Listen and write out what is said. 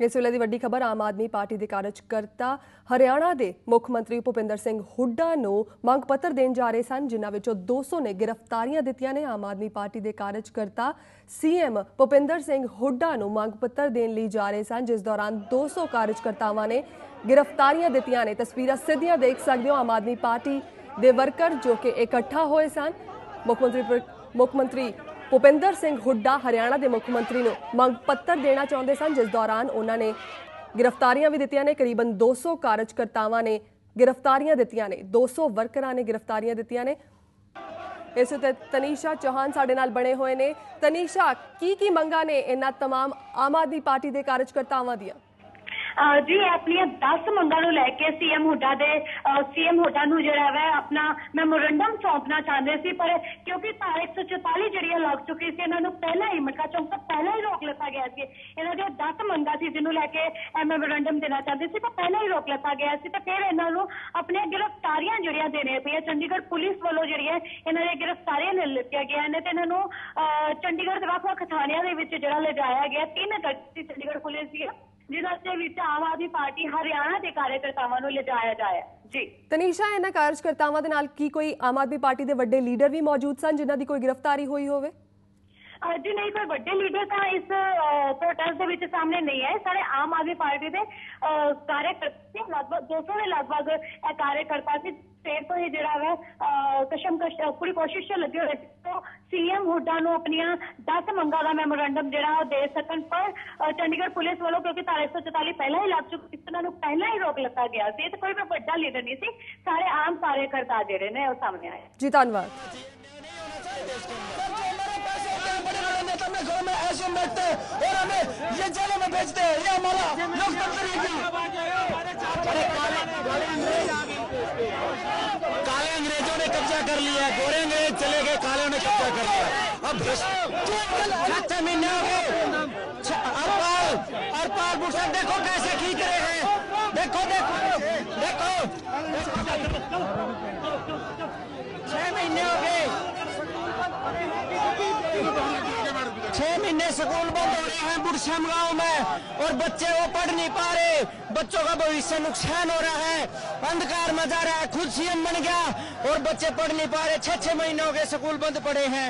ਇਸ ਵੇਲੇ ਦੀ ਵੱਡੀ ਖਬਰ ਆਮ ਆਦਮੀ ਪਾਰਟੀ ਦੇ ਕਾਰਜਕਰਤਾ ਹਰਿਆਣਾ ਦੇ ਮੁੱਖ ਮੰਤਰੀ ਭੁਪਿੰਦਰ ਸਿੰਘ ਹੁੱਡਾ ਨੂੰ ਮੰਗ ਪੱਤਰ ਦੇਣ ਜਾ ਰਹੇ ਸਨ, ਜਿਨ੍ਹਾਂ ਵਿੱਚੋਂ 200 ਨੇ ਗ੍ਰਿਫਤਾਰੀਆਂ ਦਿੱਤੀਆਂ ਨੇ। ਆਮ ਆਦਮੀ ਪਾਰਟੀ ਦੇ ਕਾਰਜਕਰਤਾ ਸੀਐਮ ਭੁਪਿੰਦਰ ਸਿੰਘ ਹੁੱਡਾ ਨੂੰ ਮੰਗ ਪੱਤਰ ਦੇਣ ਲਈ ਜਾ ਰਹੇ ਸਨ, ਜਿਸ ਦੌਰਾਨ 200 ਕਾਰਜਕਰਤਾਵਾਂ ਨੇ ਗ੍ਰਿਫਤਾਰੀਆਂ ਦਿੱਤੀਆਂ ਨੇ। ਤਸਵੀਰਾਂ ਸਿੱਧੀਆਂ ਦੇਖ ਸਕਦੇ ਹੋ ਆਮ ਆਦਮੀ ਪਾਰਟੀ ਦੇ ਵਰਕਰ ਜੋ ਕਿ ਇਕੱਠਾ ਹੋਏ ਸਨ। ਮੁੱਖ ਮੰਤਰੀ ਮੁੱਖ ਮੰਤਰੀ ਭੁਪਿੰਦਰ ਸਿੰਘ ਹੁੱਡਾ ਹਰਿਆਣਾ ਦੇ ਮੁੱਖ ਮੰਤਰੀ ਨੂੰ ਮੰਗ ਪੱਤਰ ਦੇਣਾ ਚਾਹੁੰਦੇ ਸਨ ਜਿਸ ਦੌਰਾਨ ਉਹਨਾਂ ਨੇ ਗ੍ਰਿਫਤਾਰੀਆਂ ਵੀ ਦਿੱਤੀਆਂ ਨੇ ਕਰੀਬਨ 200 ਕਾਰਜਕਰਤਾਵਾਂ ਨੇ ਗ੍ਰਿਫਤਾਰੀਆਂ ਦਿੱਤੀਆਂ ਨੇ 200 ਵਰਕਰਾਂ ਨੇ ਗ੍ਰਿਫਤਾਰੀਆਂ ਦਿੱਤੀਆਂ ਨੇ ਇਸ ਉੱਤੇ ਤਨੀਸ਼ਾ ਚੌਹਾਨ ਸਾਡੇ ਨਾਲ ਬਣੇ ਹੋਏ ਨੇ ਤਨੀਸ਼ਾ ਕੀ ਕੀ ਮੰਗਾਂ ਨੇ ਇਹਨਾਂ तमाम ਆਮ ਆਦਮੀ ਪਾਰਟੀ ਦੇ ਕਾਰਜਕਰਤਾਵਾਂ ਦੀਆਂ ਅਹ ਜੀ ਆਪਣੀਆਂ 10 ਮੰਗਾਂ ਨੂੰ ਲੈ ਕੇ ਸੀਐਮ ਹੁੱਡਾ ਦੇ ਸੀਐਮ ਹੁੱਡਾ ਨੂੰ ਜਿਹੜਾ ਹੈ ਆਪਣਾ ਮੈਮੋਰੰਡਮ ਸੌਂਪਣਾ ਚਾਹੁੰਦੇ ਸੀ ਪਰ ਕਿਉਂਕਿ ਧਾਰਾ 144 ਜਿਹੜੀ ਹੈ ਲੱਗ ਚੁੱਕੀ ਸੀ ਇਹਨਾਂ ਨੂੰ ਪਹਿਲਾਂ ਹੀ ਮਟਕਾ ਚੌਂਕ ਤੋਂ ਪਹਿਲਾਂ ਹੀ ਰੋਕ ਲਿੱਤਾ ਗਿਆ ਸੀ। ਇਹਨਾਂ ਦੀਆਂ 10 ਮੰਗਾਂ ਸੀ ਜਿਹਨੂੰ ਲੈ ਕੇ ਇਹ ਮੈਮੋਰੰਡਮ ਦੇਣਾ ਚਾਹੁੰਦੇ ਸੀ ਪਰ ਪਹਿਲਾਂ ਹੀ ਰੋਕ ਲਿੱਤਾ ਗਿਆ ਸੀ ਤੇ ਫਿਰ ਇਹਨਾਂ ਨੂੰ ਆਪਣੀਆਂ ਗ੍ਰਿਫਤਾਰੀਆਂ ਜਿਹੜੀਆਂ ਦੇਣੀਆਂ ਪਈਆਂ ਚੰਡੀਗੜ੍ਹ ਪੁਲਿਸ ਵੱਲੋਂ ਜਿਹੜੀਆਂ ਇਹਨਾਂ ਦੀਆਂ ਗ੍ਰਿਫਤਾਰੀਆਂ ਲੈ ਲਿੱਤੀਆਂ ਗਈਆਂ ਨੇ ਤੇ ਇਹਨਾਂ ਨੂੰ ਅਹ, ਚੰਡੀਗੜ੍ਹ ਦੇ ਵੱਖ-ਵੱਖ ਥਾਣਿਆਂ ਦੇ ਵਿੱਚ ਜਿਹੜਾ ਲਿਜਾਇਆ ਗਿਆ ਤਿੰਨ ਗੱਡੀ ਚੰਡੀਗੜ੍ਹ ਪੁਲਿਸ ਦੀ ਜਿਨ੍ਹਾਂ ਦੇ ਵਿੱਚ ਆਮ ਆਦਮੀ ਪਾਰਟੀ ਹਰਿਆਣਾ ਦੇ ਕਾਰਜਕਰਤਾਵਾਂ ਨੂੰ ਲਿਜਾਇਆ ਜਾਇਆ ਜੀ। ਤਨੀਸ਼ਾ, ਇਹਨਾਂ ਕਾਰਜਕਰਤਾਵਾਂ ਦੇ ਨਾਲ ਕੀ ਕੋਈ ਆਮ ਆਦਮੀ ਪਾਰਟੀ ਦੇ ਵੱਡੇ ਲੀਡਰ ਵੀ ਮੌਜੂਦ ਸਨ, ਜਿਨ੍ਹਾਂ ਦੀ ਕੋਈ ਗ੍ਰਿਫਤਾਰੀ ਹੋਈ ਹੋਵੇ? ਹਜੇ ਨਹੀਂ ਪਰ ਵੱਡੇ ਲੀਡਰ ਤਾਂ ਇਸ ਪ੍ਰੋਟੈਸਟ ਦੇ ਵਿੱਚ ਸਾਹਮਣੇ ਨਹੀਂ ਆਏ। ਸਾਰੇ ਆਮ ਆਦਮੀ ਪਾਰਟੀ ਦੇ ਕਾਰਜਕਰਤਾ ਸੀ। ਲਗਭਗ 200 ਦੇ ਲਗਭਗ ਇਹ ਕਾਰਜਕਰਤਾ ਸੀ। ਫੇਰ ਤੋਂ ਇਹ ਜਿਹੜਾ ਹੈ ਕਸ਼ਮਕਸ਼ ਪੂਰੀ ਕੋਸ਼ਿਸ਼ ਚ ਲੱਗੇ ਹੋਏ ਤੋਂ ਸੀਐਮ ਹੁੱਡਾ ਨੂੰ ਆਪਣੀਆਂ 10 ਮੰਗਾਂ ਦਾ ਮੈਮੋਰੈਂਡਮ ਜਿਹੜਾ ਉਹ ਦੇ ਸਕਣ। ਪਰ ਚੰਡੀਗੜ੍ਹ ਪੁਲਿਸ ਵੱਲੋਂ ਕਿਉਂਕਿ ਧਾਰਾ 144 ਪਹਿਲਾਂ ਹੀ ਲੱਗ ਚੁੱਕੀ ਸੀ ਉਹਨਾਂ ਨੂੰ ਪਹਿਲਾਂ ਹੀ ਰੋਕ ਲੱਗਾ ਗਿਆ ਸੀ। ਤੇ ਕੋਈ ਵੱਡਾ ਲੀਡਰ ਨਹੀਂ ਸੀ। ਸਾਰੇ ਆਮ ਕਾਰਜਕਰਤਾ ਜਿਹੜੇ ਨੇ ਉਹ ਸਾਹਮਣੇ ਆਏ। ਜੀ ਧੰਨਵਾਦ। में बैठते हैं और हमें ये जेलों में भेजते हैं। ये हमारा लोकतंत्र है क्या काले अंग्रेज़ों ने कब्जा कर लिया है। गोरे अंग्रेज़ चले गए, काले ने कब्जा कर लिया। अब हो अरपाल अरपाल भूषण देखो कैसे खींच रहे हैं। देखो देखो। देखो छह महीने हो गए छह स्कूल बंद हो रहे हैं बुरशम गाँव में और बच्चे वो पढ़ नहीं पा रहे। बच्चों का भविष्य नुकसान हो रहा है। अंधकार मज़ा रहा है, खुद सीएम बन गया और बच्चे पढ़ नहीं पा रहे। छह छह महीनों के स्कूल बंद पड़े हैं।